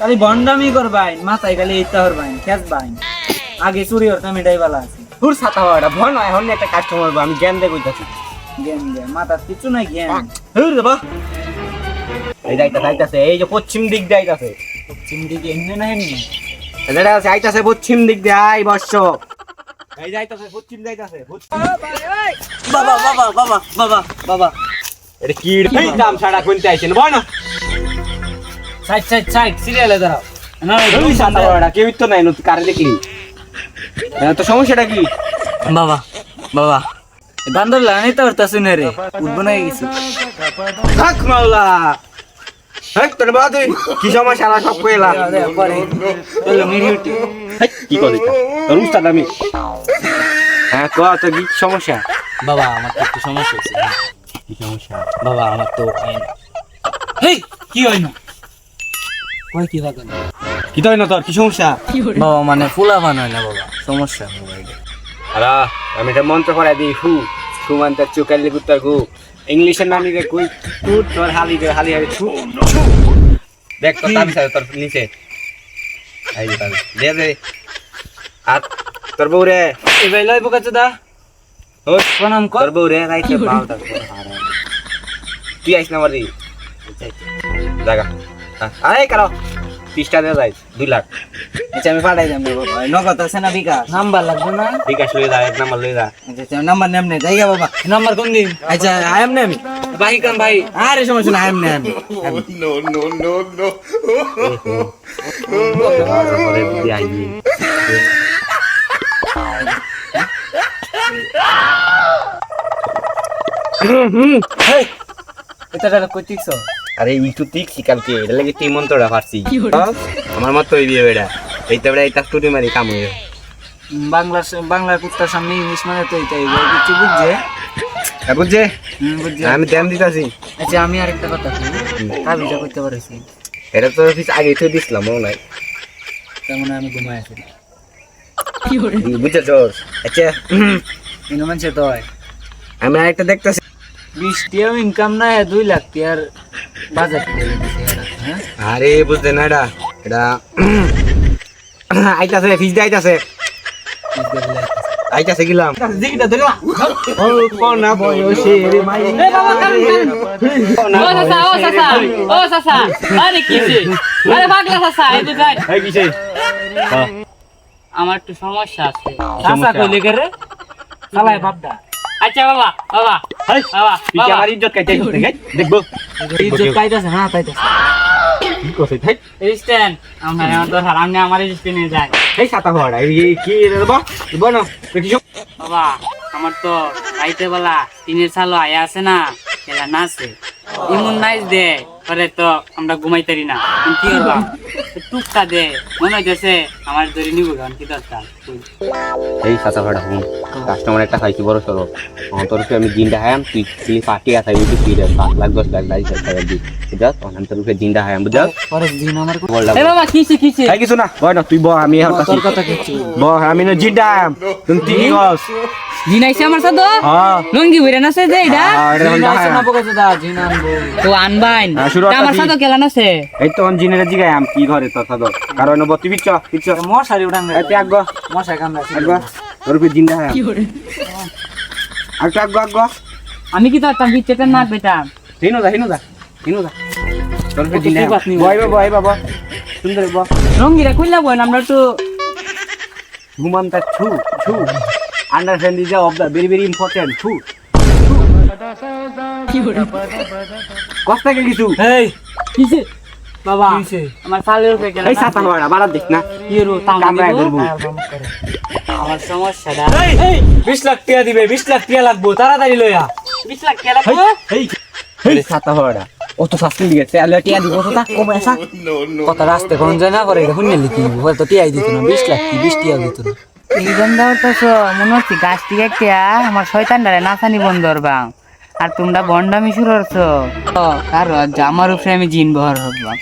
খালি ভন্ডামি করবাই মাথায় খালি ইত্যা হরবাই খেসবাই আগে চুরি হরতাম এটাই ভালো আছে। তোর ছাতা হওয়াটা ভয় নয় এখন একটা কাস্টমার আমি জ্ঞান দিয়ে কইতাছি। জ্ঞান জ্ঞান মাথার কিছু নাই জ্ঞান। হুর রে বা এই যাইতাছে আইতাছে এই যে পশ্চিম দিক দিয়ে আইতাছে। চিমড়িকে এমনি না এমনি? এটা আছে আইতাছে পশ্চিম দিক দিয়ে আই বর্ষ এই যাইতাছে পশ্চিম যাইতাছে বাবা বাবা বাবা বাবা বাবা। এটা কি দাম ছাড়া কোনতে আইছেন? বয় না। সাইড সাইড সাইড সিরিয়ালে দাঁড়াও। না ওই ছাতা হওয়াটা কেউ তো নাই নতুন কারে দেখলি। তো সমস্যাটা কি? বাবা বাবা। বান্দর লাগানি তো হরতা শুনে রে উঠবো না গেছি। থাক মাওলা। হেক তোর বাবা তুই। কি সমস্যা আমার সব কইলা পরে। চলো মিরি উঠি। হেক, কি করে এটা? তোর উস্তাদ আমি। হ্যাঁ ক তো কি সমস্যা? বাবা আমার তো একটু সমস্যা হয়েছে। কি সমস্যা? বাবা আমার তো হয় না হেই কি হয় না কই কি হবে কি তো না তোর? কি সমস্যা? বাবা মানে ফুলা বান হয় না বাবা সমস্যা আরা আমি এটা মন্ত্র পড়াই দিই হু সুমান্তার চুকালি কুত্তার গু ইংলিশের নাম কুই? তু তোর হালি দে হালি হালি ছু দেখ তোর তোর নিচে। দে দে। আর তোর বউ রে? এই ভাই লই বকাচ্ছে দা ও প্রণাম কর। তোর বউ রে রাইতে বাউটা তুই আইস না মারি জায়গা আরে কারও তিরিশটা দেওয়া যায় দুই লাখ। আচ্ছা আমি পাঠাই দেব বাবা। নগদ আছে না বিকাশ? নাম্বার লাগবে না? বিকাশ লয়ে যা এক নাম্বার লয়ে যা আচ্ছা আচ্ছা নাম্বার নেম নে যাইগা বাবা। নাম্বার কোন দিন? আচ্ছা আয়াম নেম। ভাই কাম ভাই। আরে সমস্যা না আয়াম নেম। পরে দিয়ে আইবি হেই এটা এটা কইতিছ আরে একটু দেখছি কালকে এটা লাগে তুই মন্ত্রটা পারছি। আমার মতো হইবি এটা এইটা বেড়া এইটা তুই মারি কাম হইবে বাংলা বাংলা কুত্তার সামনে ইংলিশ মানে তো এটাই কিছু বুঝছে? হ্যাঁ, বুঝছে? আমি ধ্যান দিতাছি। আচ্ছা আমি আরেকটা কথা কাবিটা করতে পারছি এটা তো অফিস আগে তো দিছিলাম মনে নাই? তেমন আমি ঘুমাই আছি। বুঝছে? আচ্ছা। কিন্তু মানুষে তো হয়। আমি আরেকটা দেখতেছি। বিশ টিয়াও ইনকাম নাই দুই লাখ টিয়ার দিছে হ্যাঁ? আরে বুঝতে না এটা এটা আইতাছে দিয়ে আইতাছে। আইতাছে গেলাম দিকটা ধরলা ও কোনা বয়সে রে মাই ও চাচা ও চাচা। ও চাচা। আরে কিছে আরে পাগলা চাচা এই তো যাই এই কিছে আমার একটু সমস্যা আছে। কইলে বাপদা। আচ্ছা বাবা বাবা। হাই বাবা তুই আমার ইজ্জত কাইতে দেখব। ইজ্জত পাইতাছে হ্যাঁ পাইতাছে। কি করছিস ভাই রেজিস্ট্যান্ট আমরা আমার দরকার আপনি আমার রেজিস্ট্যান্ট নিয়ে যাই। এই সাতা হওয়াটা এই কি রে বাবা? বনো কি বাবা আমার তো রাইতে বেলা টিনের চালো আয়া আছে না এলা নাচে ইমন নাইচ দে পরে তো আমরা ঘুমাইতারি না। কি করবা? টুকটা দে মনে হইতেছে আমার ধরে নিব গান কি দরকার? এই সাতা ভাড়া হুম কাস্টমার একটা খাইছি বড় সরো আমার তরফে আমি দিনটা হায়াম তুই তুই পার্টি আছে বুঝি তুই রে পাঁচ লাখ দশ লাখ লাইস টাকা দি। বুঝাস আমার তরফে দিনটা হায়াম বুঝাস এ বাবা কিছে কিছে তাই কিছু না বয় না তুই ব আমি তোর কথা কিছু ব আমি না জিনটা হায়াম তুমি তুই কি কস জিনাইছে আমার সাথে? হ্যাঁ। লঙ্গি ভরে দে এটা হ্যাঁ, এটা তো আনবাইন। হ্যাঁ, আমার সাথে কেলান আছে এই তো জিনের জিগাই আম কি ঘরে তো সাদো কারণ বতি বিচ্ছ বিচ্ছ মশারি উঠান এতে আগ মশাই কামড়া আগ তরফে জিনটা হায়াম আগ আগ আগ আমি কি তোর তার বিচ্ছেটা না বেটা? হিনো দা হিনো দা হিনো দা কত জিনটা সিবাত নি বয় বয় বাবা সুন্দর ব রঙ্গিরা খুললা বই আমরা একটু ঘুমান্তা ছু ছু। Understand is of the very very important ছু কষ্টাকে কিছু? এই। কিসে বাবা? আমার সালের উপরে গেল এই সাতা হওয়াটা বাড়া দেখ না। ইউরো তাম কামড়ায় ধরবো। আমার সমস্যাটা। এই এই 20 লাখ টাকা দিবে 20 লাখ টাকা লাগবো তাড়াতাড়ি লইয়া। 20 লাখ তো এই এই সাতা হওয়াটা। ও তো শাস্তি লিখেছে আলে টিয়া দিব তো তা কমে আসা। কত রাস্তা কোন যায় না করে লিখি হয়তো টিয়াই দিত না 20 লাখ কি 20 টাকা দিত না। এই গন্ধ তো মনে হচ্ছে গাছ থেকে একটা আমার শয়তান ডারে নাচানি বন্ধ করবা। আর তোমরা বন্ডামি শুরু করছ। আর আমার উপরে আমি জিন বহর হবা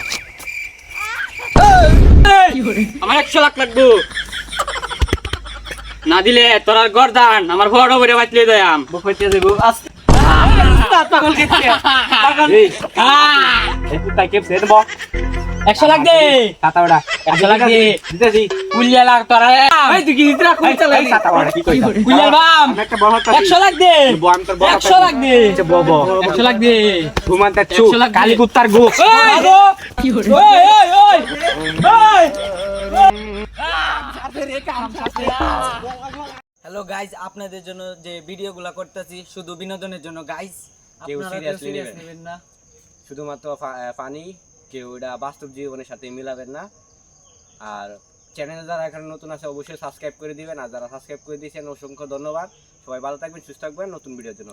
আমার একশো লাখ লাগবো। না দিলে তোর গরদান আমার বড় বড় বাঁচলে দয়াম বকইতে দেবো আস্তে। এই। এই তাই কেপ সেট ব একশো লাখ দে। সাতা ওটা একশো লাখ দে। দিতেছি। কুলিয়া লাখ তোরা এই তুই কি সাতা ওটা কি বাম। লাখ দে। লাখ দে। লাখ চু ওই ওই ওই ওই হ্যালো গাইজ আপনাদের জন্য যে ভিডিও ভিডিওগুলো করতেছি শুধু বিনোদনের জন্য গাইজ নেবেন। নেবেন না। শুধুমাত্র পানি কেউ এটা বাস্তব জীবনের সাথে মিলাবেন না। আর চ্যানেলে যারা এখন নতুন আছে অবশ্যই সাবস্ক্রাইব করে দিবেন। আর যারা সাবস্ক্রাইব করে দিয়েছেন অসংখ্য ধন্যবাদ। সবাই ভালো থাকবেন সুস্থ থাকবেন। নতুন ভিডিওর জন্য